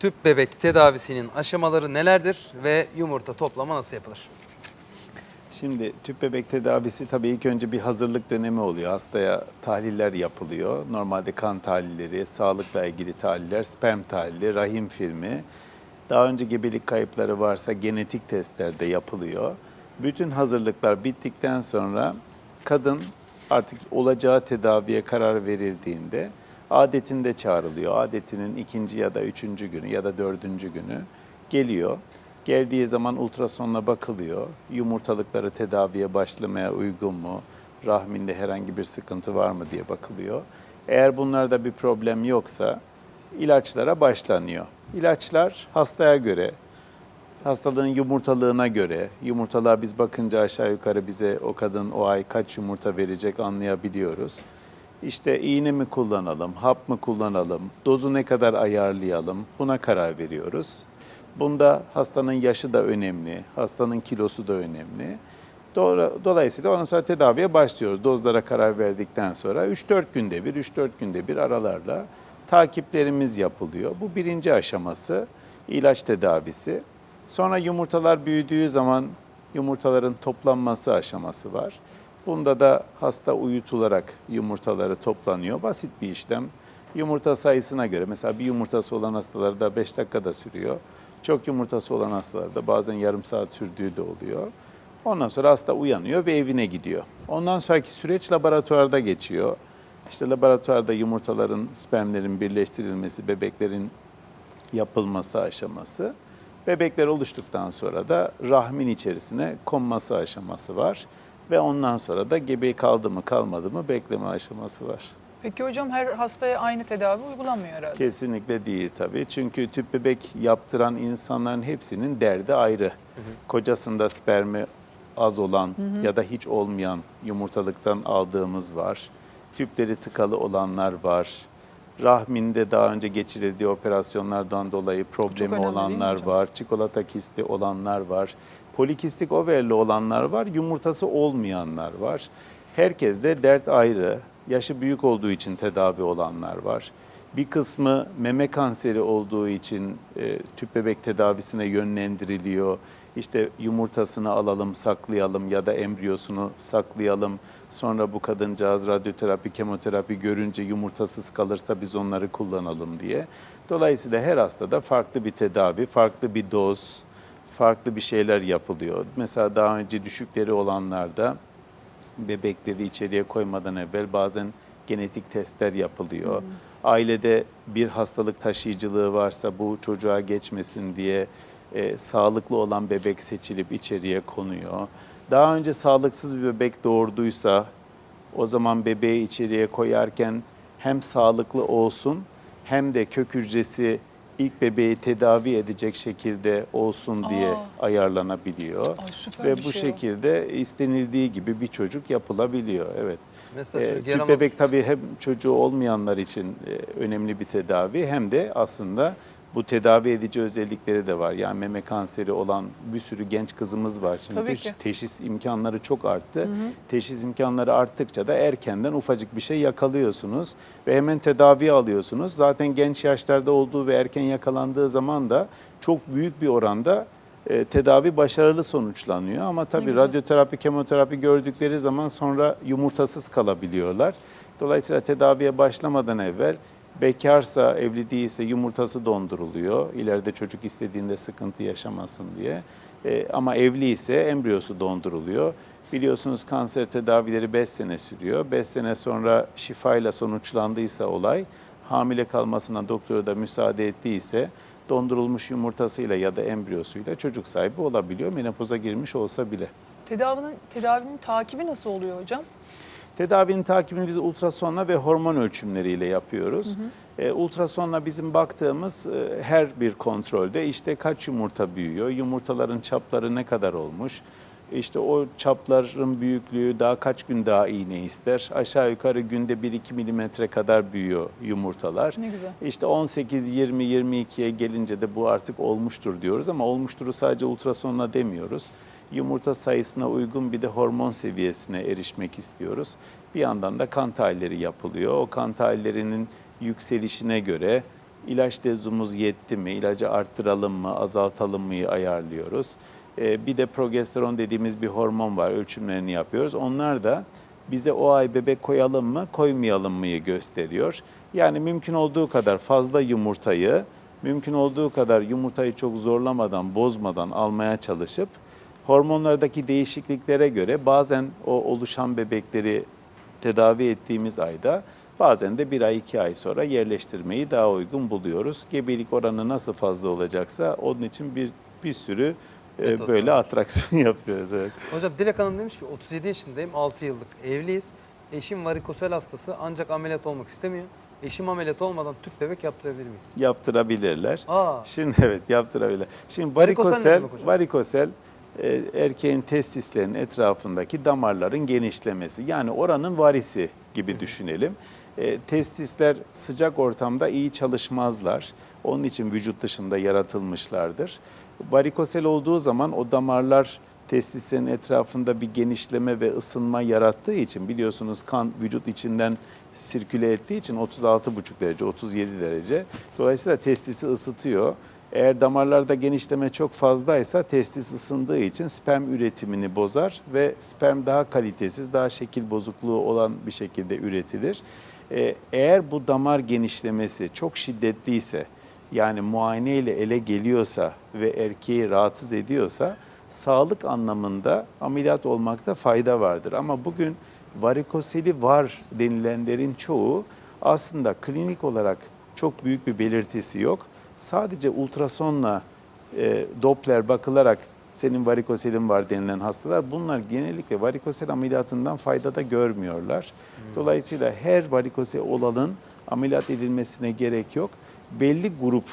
Tüp bebek tedavisinin aşamaları nelerdir ve yumurta toplama nasıl yapılır? Şimdi tüp bebek tedavisi tabii ilk önce bir hazırlık dönemi oluyor. Hastaya tahliller yapılıyor. Normalde kan tahlilleri, sağlıkla ilgili tahliller, sperm tahlili, rahim filmi. Daha önce gebelik kayıpları varsa genetik testler de yapılıyor. Bütün hazırlıklar bittikten sonra kadın artık olacağı tedaviye karar verildiğinde adetinde çağrılıyor. Adetinin ikinci ya da üçüncü günü ya da dördüncü günü geliyor. Geldiği zaman ultrasonla bakılıyor. Yumurtalıkları tedaviye başlamaya uygun mu? Rahminde herhangi bir sıkıntı var mı diye bakılıyor. Eğer bunlarda bir problem yoksa ilaçlara başlanıyor. İlaçlar hastaya göre, hastalığın yumurtalığına göre, yumurtalığa biz bakınca aşağı yukarı bize o kadın o ay kaç yumurta verecek anlayabiliyoruz. İşte iğne mi kullanalım, hap mı kullanalım, dozu ne kadar ayarlayalım buna karar veriyoruz. Bunda hastanın yaşı da önemli, hastanın kilosu da önemli. Dolayısıyla ondan sonra tedaviye başlıyoruz. Dozlara karar verdikten sonra 3-4 günde bir, 3-4 günde bir aralarla takiplerimiz yapılıyor. Bu birinci aşaması ilaç tedavisi. Sonra yumurtalar büyüdüğü zaman yumurtaların toplanması aşaması var. Bunda da hasta uyutularak yumurtaları toplanıyor. Basit bir işlem. Yumurta sayısına göre mesela bir yumurtası olan hastalarda 5 dakikada sürüyor. Çok yumurtası olan hastalarda bazen yarım saat sürdüğü de oluyor. Ondan sonra hasta uyanıyor ve evine gidiyor. Ondan sonraki süreç laboratuvarda geçiyor. İşte laboratuvarda yumurtaların, spermlerin birleştirilmesi, bebeklerin yapılması aşaması. Bebekler oluştuktan sonra da rahmin içerisine konması aşaması var. Ve ondan sonra da gebe kaldı mı kalmadı mı bekleme aşaması var. Peki hocam her hastaya aynı tedavi uygulanmıyor herhalde. Kesinlikle değil tabii. Çünkü tüp bebek yaptıran insanların hepsinin derdi ayrı. Kocasında spermi az olan ya da hiç olmayan yumurtalıktan aldığımız var. Tüpleri tıkalı olanlar var. Rahminde daha önce geçirildiği operasyonlardan dolayı problemi olanlar var. Çikolata kisti olanlar var. Polikistik overli olanlar var. Yumurtası olmayanlar var. Herkeste dert ayrı. Yaşı büyük olduğu için tedavi olanlar var. Bir kısmı meme kanseri olduğu için e, tüp bebek tedavisine yönlendiriliyor. İşte yumurtasını alalım, saklayalım ya da embriyosunu saklayalım. Sonra bu kadıncağız radyoterapi, kemoterapi görünce yumurtasız kalırsa biz onları kullanalım diye. Dolayısıyla her hastada farklı bir tedavi, farklı bir doz, farklı bir şeyler yapılıyor. Mesela daha önce düşükleri olanlarda bebekleri içeriye koymadan evvel bazen genetik testler yapılıyor. Ailede bir hastalık taşıyıcılığı varsa bu çocuğa geçmesin diye e, sağlıklı olan bebek seçilip içeriye konuyor. Daha önce sağlıksız bir bebek doğurduysa o zaman bebeği içeriye koyarken hem sağlıklı olsun hem de kök hücresi ilk bebeği tedavi edecek şekilde olsun diye Aa. ayarlanabiliyor. Ay, süper Ve bir bu şey o. şekilde istenildiği gibi bir çocuk yapılabiliyor. Evet. Mesela Ee, çocuk tüp yaramaz- bebek tabii hem çocuğu olmayanlar için e, önemli bir tedavi hem de aslında bu tedavi edici özellikleri de var. Yani meme kanseri olan bir sürü genç kızımız var. Şimdi Tabii ki. teşhis imkanları çok arttı. Teşhis imkanları arttıkça da erkenden ufacık bir şey yakalıyorsunuz ve hemen tedavi alıyorsunuz. Zaten genç yaşlarda olduğu ve erken yakalandığı zaman da çok büyük bir oranda e, tedavi başarılı sonuçlanıyor. Ama tabii radyoterapi, kemoterapi gördükleri zaman sonra yumurtasız kalabiliyorlar. Dolayısıyla tedaviye başlamadan evvel bekarsa, evli değilse yumurtası donduruluyor. İleride çocuk istediğinde sıkıntı yaşamasın diye. E, ama evli ise embriyosu donduruluyor. Biliyorsunuz kanser tedavileri 5 sene sürüyor. 5 sene sonra şifayla sonuçlandıysa olay, hamile kalmasına doktora da müsaade ettiyse dondurulmuş yumurtasıyla ya da embriyosuyla çocuk sahibi olabiliyor menopoza girmiş olsa bile. Tedavinin, tedavinin takibi nasıl oluyor hocam? Tedavinin takibini biz ultrasonla ve hormon ölçümleriyle yapıyoruz. E, ultrasonla bizim baktığımız e, her bir kontrolde işte kaç yumurta büyüyor, yumurtaların çapları ne kadar olmuş, işte o çapların büyüklüğü daha kaç gün daha iğne ister. Aşağı yukarı günde 1-2 milimetre kadar büyüyor yumurtalar. Ne güzel. İşte 18, 20, 22'ye gelince de bu artık olmuştur diyoruz ama olmuşturu sadece ultrasonla demiyoruz. Yumurta sayısına uygun bir de hormon seviyesine erişmek istiyoruz. Bir yandan da kan tahlilleri yapılıyor. O kan tahlillerinin yükselişine göre ilaç dozumuz yetti mi, ilacı arttıralım mı, azaltalım mı ayarlıyoruz. E, bir de progesteron dediğimiz bir hormon var, ölçümlerini yapıyoruz. Onlar da bize o ay bebek koyalım mı, koymayalım mıyı gösteriyor. Yani mümkün olduğu kadar fazla yumurtayı, mümkün olduğu kadar yumurtayı çok zorlamadan, bozmadan almaya çalışıp hormonlardaki değişikliklere göre bazen o oluşan bebekleri tedavi ettiğimiz ayda bazen de bir ay iki ay sonra yerleştirmeyi daha uygun buluyoruz. Gebelik oranı nasıl fazla olacaksa onun için bir bir sürü e, Metot böyle var. atraksiyon yapıyoruz. Evet. Hocam Dilek Hanım demiş ki 37 yaşındayım, 6 yıllık evliyiz. Eşim varikosel hastası ancak ameliyat olmak istemiyor. Eşim ameliyat olmadan tüp bebek yaptırabilir miyiz? Yaptırabilirler. Aa, Şimdi evet yaptırabilir. Şimdi Varikosel varikosel, varikosel erkeğin testislerin etrafındaki damarların genişlemesi. Yani oranın varisi gibi düşünelim. E, testisler sıcak ortamda iyi çalışmazlar. Onun için vücut dışında yaratılmışlardır. Varikosel olduğu zaman o damarlar testislerin etrafında bir genişleme ve ısınma yarattığı için biliyorsunuz kan vücut içinden sirküle ettiği için 36,5 derece, 37 derece. Dolayısıyla testisi ısıtıyor. Eğer damarlarda genişleme çok fazlaysa testis ısındığı için sperm üretimini bozar ve sperm daha kalitesiz, daha şekil bozukluğu olan bir şekilde üretilir. Ee, Eğer bu damar genişlemesi çok şiddetliyse, yani muayene ile ele geliyorsa ve erkeği rahatsız ediyorsa sağlık anlamında ameliyat olmakta fayda vardır. Ama bugün varikoseli var denilenlerin çoğu aslında klinik olarak çok büyük bir belirtisi yok. Sadece ultrasonla e, Doppler bakılarak senin varikoselin var denilen hastalar bunlar genellikle varikosel ameliyatından fayda da görmüyorlar. Dolayısıyla her varikosel olanın ameliyat edilmesine gerek yok. Belli grup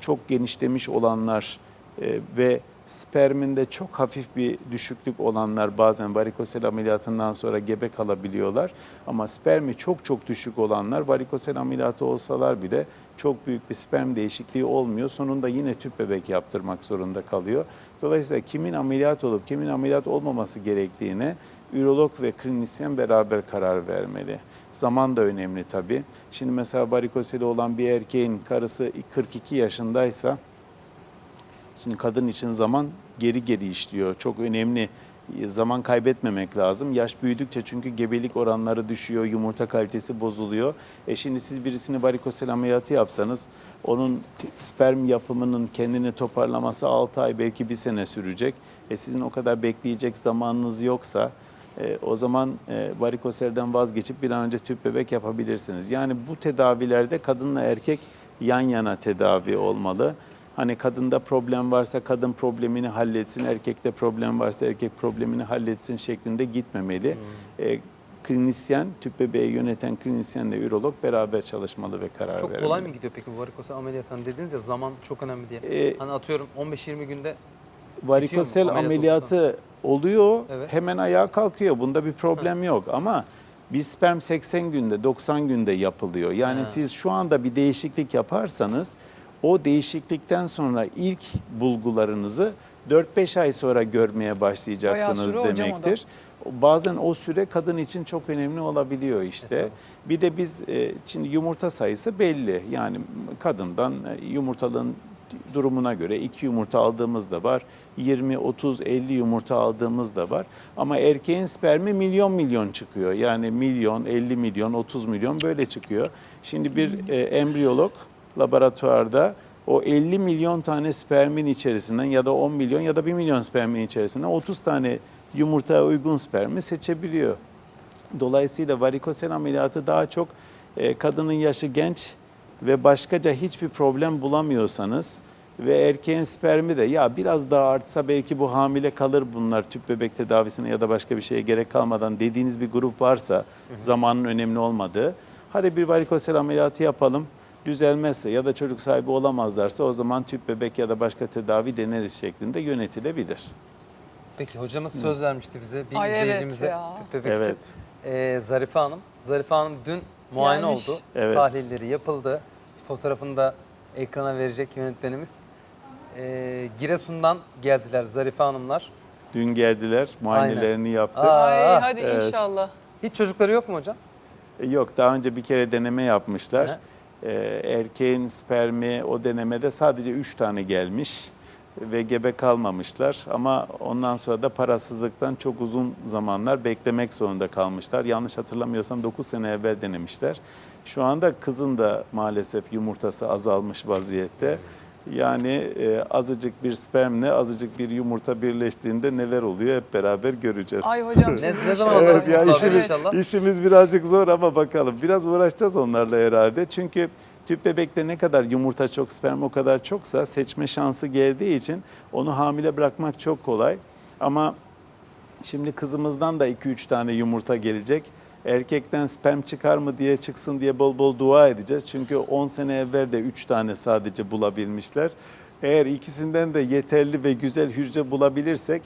çok genişlemiş olanlar e, ve sperminde çok hafif bir düşüklük olanlar bazen varikosel ameliyatından sonra gebe kalabiliyorlar. Ama spermi çok çok düşük olanlar varikosel ameliyatı olsalar bile çok büyük bir sperm değişikliği olmuyor. Sonunda yine tüp bebek yaptırmak zorunda kalıyor. Dolayısıyla kimin ameliyat olup kimin ameliyat olmaması gerektiğine ürolog ve klinisyen beraber karar vermeli. Zaman da önemli tabii. Şimdi mesela varikoseli olan bir erkeğin karısı 42 yaşındaysa Şimdi kadın için zaman geri geri işliyor. Çok önemli. Zaman kaybetmemek lazım. Yaş büyüdükçe çünkü gebelik oranları düşüyor, yumurta kalitesi bozuluyor. E şimdi siz birisini varikosel ameliyatı yapsanız onun sperm yapımının kendini toparlaması 6 ay belki bir sene sürecek. E sizin o kadar bekleyecek zamanınız yoksa e, o zaman e, varikoselden vazgeçip bir an önce tüp bebek yapabilirsiniz. Yani bu tedavilerde kadınla erkek yan yana tedavi olmalı. Hani kadında problem varsa kadın problemini halletsin, erkekte problem varsa erkek problemini halletsin şeklinde gitmemeli. E, klinisyen, tüp bebeği yöneten klinisyenle ürolog beraber çalışmalı ve karar çok vermeli. kolay mı gidiyor peki bu varikosel ameliyat? Hani dediniz ya zaman çok önemli diye. E, Hani atıyorum 15-20 günde varikosel ameliyatı oluyor, Evet. hemen ayağa kalkıyor. Bunda bir problem yok ama bir sperm 80 günde, 90 günde yapılıyor. Yani Ha. siz şu anda bir değişiklik yaparsanız o değişiklikten sonra ilk bulgularınızı 4-5 ay sonra görmeye başlayacaksınız süre hocam o da. demektir. Bazen o süre kadın için çok önemli olabiliyor işte. Evet, bir de biz e, şimdi yumurta sayısı belli. Yani kadından e, yumurtalığın durumuna göre iki yumurta aldığımız da var. 20, 30, 50 yumurta aldığımız da var. Ama erkeğin spermi milyon milyon çıkıyor. Yani milyon, 50 milyon, 30 milyon böyle çıkıyor. Şimdi bir e, embriyolog laboratuvarda o 50 milyon tane spermin içerisinden ya da 10 milyon ya da 1 milyon spermin içerisinden 30 tane yumurtaya uygun spermi seçebiliyor. Dolayısıyla varikosel ameliyatı daha çok e, kadının yaşı genç ve başkaca hiçbir problem bulamıyorsanız ve erkeğin spermi de ya biraz daha artsa belki bu hamile kalır bunlar tüp bebek tedavisine ya da başka bir şeye gerek kalmadan dediğiniz bir grup varsa zamanın önemli olmadığı hadi bir varikosel ameliyatı yapalım düzelmezse ya da çocuk sahibi olamazlarsa o zaman tüp bebek ya da başka tedavi deneriz şeklinde yönetilebilir. Peki hocamız söz vermişti bize bir Ay evet izleyicimize ya. tüp bebek Evet. için. Ee, Zarife Hanım. Zarife Hanım dün muayene Gelmiş. oldu. Evet. Tahlilleri yapıldı. Fotoğrafını da ekrana verecek yönetmenimiz. Ee, Giresun'dan geldiler Zarife Hanımlar. Dün geldiler, muayenelerini yaptık. Aa, Ay hadi evet. inşallah. Hiç çocukları yok mu hocam? E, Yok daha önce bir kere deneme yapmışlar. Hı. E, erkeğin spermi o denemede sadece 3 tane gelmiş ve gebe kalmamışlar ama ondan sonra da parasızlıktan çok uzun zamanlar beklemek zorunda kalmışlar. Yanlış hatırlamıyorsam 9 sene evvel denemişler. Şu anda kızın da maalesef yumurtası azalmış vaziyette. Yani e, azıcık bir spermle azıcık bir yumurta birleştiğinde neler oluyor hep beraber göreceğiz. Ay hocam Ne, ne zaman Evet, ya işimiz, inşallah? işimiz birazcık zor ama bakalım. Biraz uğraşacağız onlarla herhalde. Çünkü tüp bebekte ne kadar yumurta çok, sperm o kadar çoksa seçme şansı geldiği için onu hamile bırakmak çok kolay. Ama şimdi kızımızdan da 2-3 tane yumurta gelecek. Erkekten sperm çıkar mı diye çıksın diye bol bol dua edeceğiz. Çünkü 10 sene evvel de 3 tane sadece bulabilmişler. Eğer ikisinden de yeterli ve güzel hücre bulabilirsek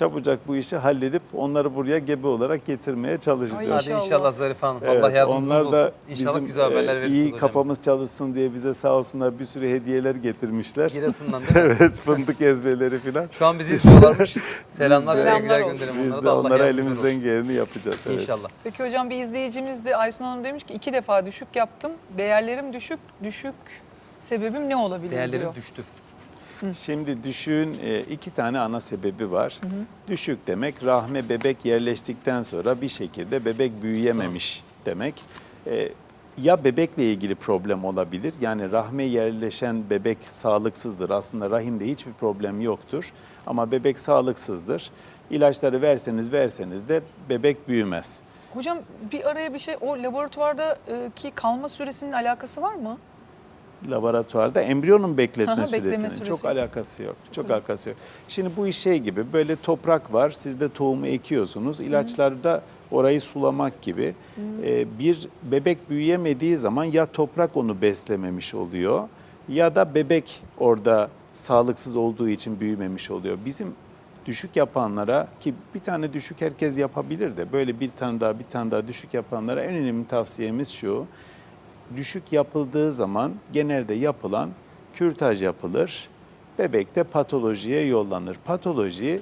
çabucak bu işi halledip onları buraya gebe olarak getirmeye çalışacağız. Hadi İnşallah. inşallah Zarife Hanım. Evet, Allah yardımcınız onlar da olsun. İnşallah bizim, güzel haberler e, verirsiniz iyi hocam. kafamız çalışsın diye bize sağ olsunlar bir sürü hediyeler getirmişler. Giresun'dan değil mi? evet fındık ezmeleri falan. Şu an bizi izliyorlarmış. Selamlar, Biz de- sevgiler Selamlar gönderin Biz onlara de da Allah onlara yardımcınız elimizden olsun. geleni yapacağız. Evet. İnşallah. Peki hocam bir izleyicimiz de Aysun Hanım demiş ki iki defa düşük yaptım. Değerlerim düşük. Düşük sebebim ne olabilir Değerlerim diyor. Şimdi düşüğün e, iki tane ana sebebi var. Düşük demek rahme bebek yerleştikten sonra bir şekilde bebek büyüyememiş demek. E, Ya bebekle ilgili problem olabilir. Yani rahme yerleşen bebek sağlıksızdır. Aslında rahimde hiçbir problem yoktur. Ama bebek sağlıksızdır. İlaçları verseniz verseniz de bebek büyümez. Hocam bir araya bir şey o laboratuvardaki kalma süresinin alakası var mı? Laboratuvarda embriyonun bekletme Aha, süresinin süresi. çok alakası yok. Çok alakası yok. Şimdi bu iş şey gibi böyle toprak var. Siz de tohumu ekiyorsunuz. İlaçlarda orayı sulamak gibi. Ee, bir bebek büyüyemediği zaman ya toprak onu beslememiş oluyor ya da bebek orada sağlıksız olduğu için büyümemiş oluyor. Bizim düşük yapanlara ki bir tane düşük herkes yapabilir de böyle bir tane daha bir tane daha düşük yapanlara en önemli tavsiyemiz şu düşük yapıldığı zaman genelde yapılan kürtaj yapılır. Bebekte patolojiye yollanır. Patoloji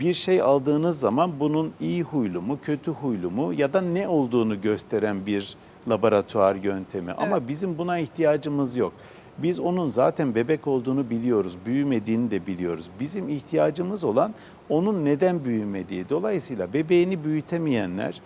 bir şey aldığınız zaman bunun iyi huylu mu, kötü huylu mu ya da ne olduğunu gösteren bir laboratuvar yöntemi. Ama bizim buna ihtiyacımız yok. Biz onun zaten bebek olduğunu biliyoruz, büyümediğini de biliyoruz. Bizim ihtiyacımız olan onun neden büyümediği. Dolayısıyla bebeğini büyütemeyenler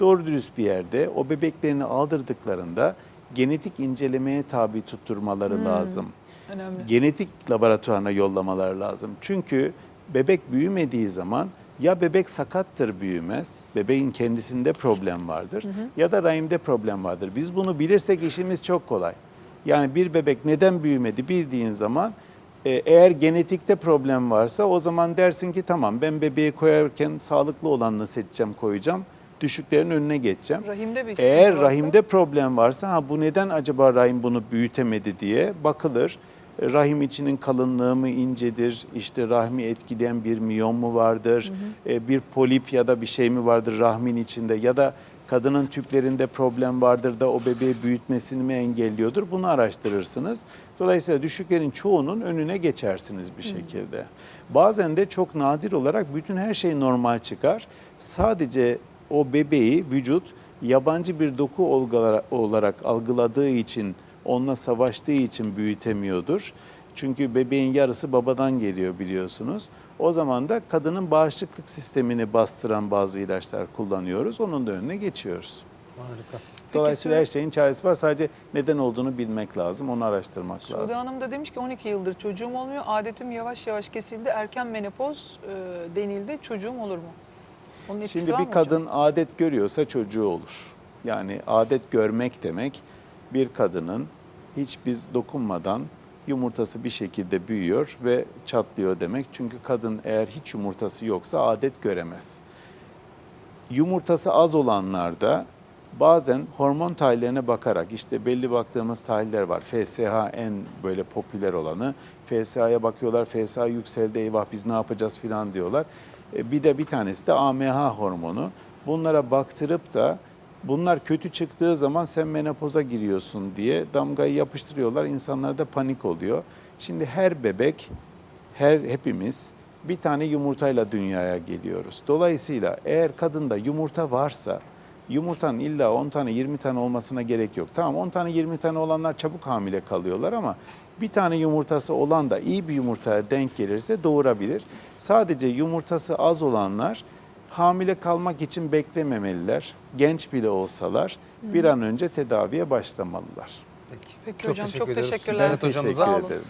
doğru dürüst bir yerde o bebeklerini aldırdıklarında genetik incelemeye tabi tutturmaları lazım. Önemli. Genetik laboratuvarına yollamalar lazım. Çünkü bebek büyümediği zaman ya bebek sakattır büyümez, bebeğin kendisinde problem vardır ya da rahimde problem vardır. Biz bunu bilirsek işimiz çok kolay. Yani bir bebek neden büyümedi bildiğin zaman e, eğer genetikte problem varsa o zaman dersin ki tamam ben bebeği koyarken sağlıklı olanını seçeceğim koyacağım. Düşüklerin önüne geçeceğim. Rahimde bir Eğer varsa- rahimde problem varsa ha bu neden acaba rahim bunu büyütemedi diye bakılır. E, Rahim içinin kalınlığı mı incedir? İşte rahmi etkileyen bir miyom mu vardır? E, Bir polip ya da bir şey mi vardır rahmin içinde? Ya da kadının tüplerinde problem vardır da o bebeği büyütmesini mi engelliyordur? Bunu araştırırsınız. Dolayısıyla düşüklerin çoğunun önüne geçersiniz bir şekilde. Bazen de çok nadir olarak bütün her şey normal çıkar. Sadece o bebeği vücut yabancı bir doku olarak algıladığı için, onunla savaştığı için büyütemiyordur. Çünkü bebeğin yarısı babadan geliyor biliyorsunuz. O zaman da kadının bağışıklık sistemini bastıran bazı ilaçlar kullanıyoruz. Onun da önüne geçiyoruz. Harika. Dolayısıyla Sude- her şeyin çaresi var. Sadece neden olduğunu bilmek lazım, onu araştırmak Sude lazım. Hanım da demiş ki 12 yıldır çocuğum olmuyor. Adetim yavaş yavaş kesildi. Erken menopoz e, denildi. Çocuğum olur mu? Onun etkisi Şimdi var bir mı hocam? kadın adet görüyorsa çocuğu olur. Yani adet görmek demek bir kadının hiç biz dokunmadan yumurtası bir şekilde büyüyor ve çatlıyor demek. Çünkü kadın eğer hiç yumurtası yoksa adet göremez. Yumurtası az olanlarda bazen hormon tahlillerine bakarak işte belli baktığımız tahliller var. FSH en böyle popüler olanı. FSH'ya bakıyorlar. FSH yükseldi eyvah biz ne yapacağız filan diyorlar. E, Bir de bir tanesi de AMH hormonu. Bunlara baktırıp da bunlar kötü çıktığı zaman sen menopoza giriyorsun diye damgayı yapıştırıyorlar. İnsanlar da panik oluyor. Şimdi her bebek, her hepimiz bir tane yumurtayla dünyaya geliyoruz. Dolayısıyla eğer kadında yumurta varsa Yumurtanın illa 10 tane 20 tane olmasına gerek yok. Tamam 10 tane 20 tane olanlar çabuk hamile kalıyorlar ama bir tane yumurtası olan da iyi bir yumurtaya denk gelirse doğurabilir. Sadece yumurtası az olanlar hamile kalmak için beklememeliler. Genç bile olsalar bir an önce tedaviye başlamalılar. Peki, Peki hocam, çok ediyoruz. teşekkürler. Berat Teşekkür hocamıza ederim.